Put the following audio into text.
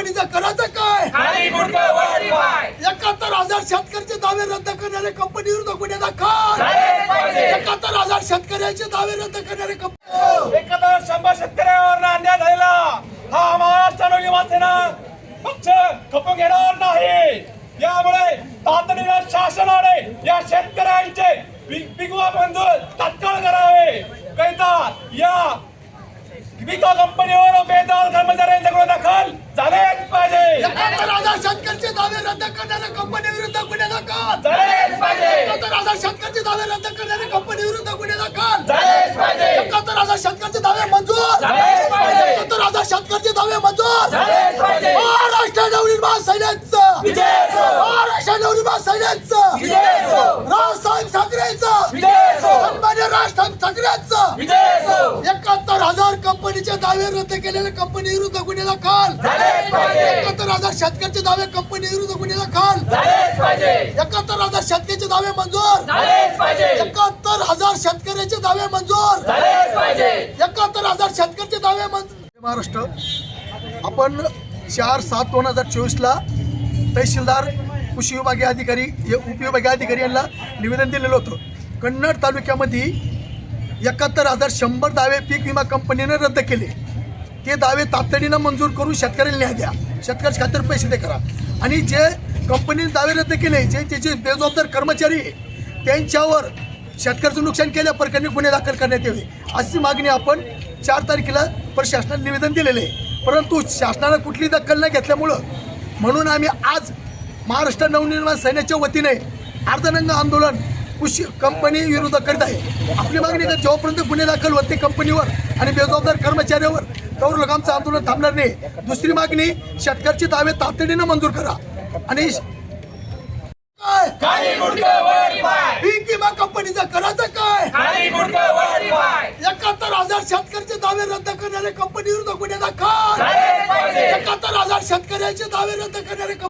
कंपनीचं करायचं काय? एकाहत्तर हजार शेतकऱ्याचे दावे रद्द करणारे कंपनी विरुद्ध गुन्हे दाखल एकाहत्तर हजार शेतकऱ्याचे दावे रद्द करणारे कंपनी एखादा शंभर शेतकऱ्यावर अन्याय झालेला हा महाराष्ट्र नवयुवासेना पक्ष खपून घेणार नाही. यामुळे तातडीनं शासनाने या शेतकऱ्यांचे पीक पिकवा मंजूर तात्काळ करावे. करिता या विका कंपनीवर बेदार कर्मचाऱ्यांच्याकडे दाखल झालेच पाहिजे एकाहत्तर हजार शेतकऱ्याचे दावे रद्द करणाऱ्या कंपनी विरुद्ध गुन्हे दाखल. एकाहत्तर हजार शेतकऱ्याचे दावे रद्द करणाऱ्या कंपनी विरुद्ध गुन्हे दाखल. एकाहत्तर हजार शेतकऱ्याचे दावे मंजूर. एकाहत्तर हजार शेतकऱ्याचे दावे मंजूर. महाराष्ट्र नवनिर्माण सैन्याचं! महाराष्ट्र नवनिर्माण सैन्याचं! रावसाहेब ठाकरेचं! सन्मान्य राजसाहेब ठाकरेचं! एकाहत्तर हजार कंपनीचे दावे रद्द केलेले कंपनी विरुद्ध गुन्हे दाखल. एकाहत्तर हजार शेतकऱ्याचे दावे कंपनी विरुद्ध गुन्हे दाखल एकाहत्तर हजार शेतकऱ्याचे दावे मंजूर. एकाहत्तर हजार शेतकऱ्याचे दावे मंजूर. एकाहत्तर हजार शेतकऱ्याचे दावे मंजूर. महाराष्ट्र आपण चार सात दोन हजार चोवीसला तहसीलदार कृषी विभागीय अधिकारी उपविभागीय अधिकारी यांना निवेदन दिलेलं होतं. कन्नड तालुक्यामध्ये एकाहत्तर हजार शंभर दावे पीक विमा कंपनीने रद्द केले. ते दावे तातडीनं मंजूर करून शेतकऱ्याला न्याय द्या. शेतकऱ्याच्या खात्यावर पैसे दे करा. आणि जे कंपनीने दावे रद्द केले जे त्याचे बेजबाबदार कर्मचारी त्यांच्यावर शेतकऱ्याचं नुकसान केल्या प्रकरणी गुन्हे दाखल करण्यात यावे. अशी मागणी आपण चार तारखेला प्रशासनाला निवेदन दिलेले आहे. परंतु शासनानं कुठली दखल न घेतल्यामुळं म्हणून आम्ही आज महाराष्ट्र नवनिर्माण सैन्याच्या वतीने अर्धनंग आंदोलन कृषी कंपनी विरोध करीत आहे. आपली मागणी का जेव्हापर्यंत गुन्हे दाखल होते कंपनीवर आणि बेजबाबदार कर्मचाऱ्यावर तोवर लोक आमचं आंदोलन थांबणार नाही. दुसरी मागणी शेतकऱ्याचे दावे तातडीनं मंजूर करा. आणि पीक विमा कंपनीचं करायचं काय? एकाहत्तर हजार शेतकऱ्याचे दावे रद्द करणारे कंपनी विरुद्ध गुन्हे दाखल. एकाहत्तर हजार शेतकऱ्याचे दावे रद्द करणारे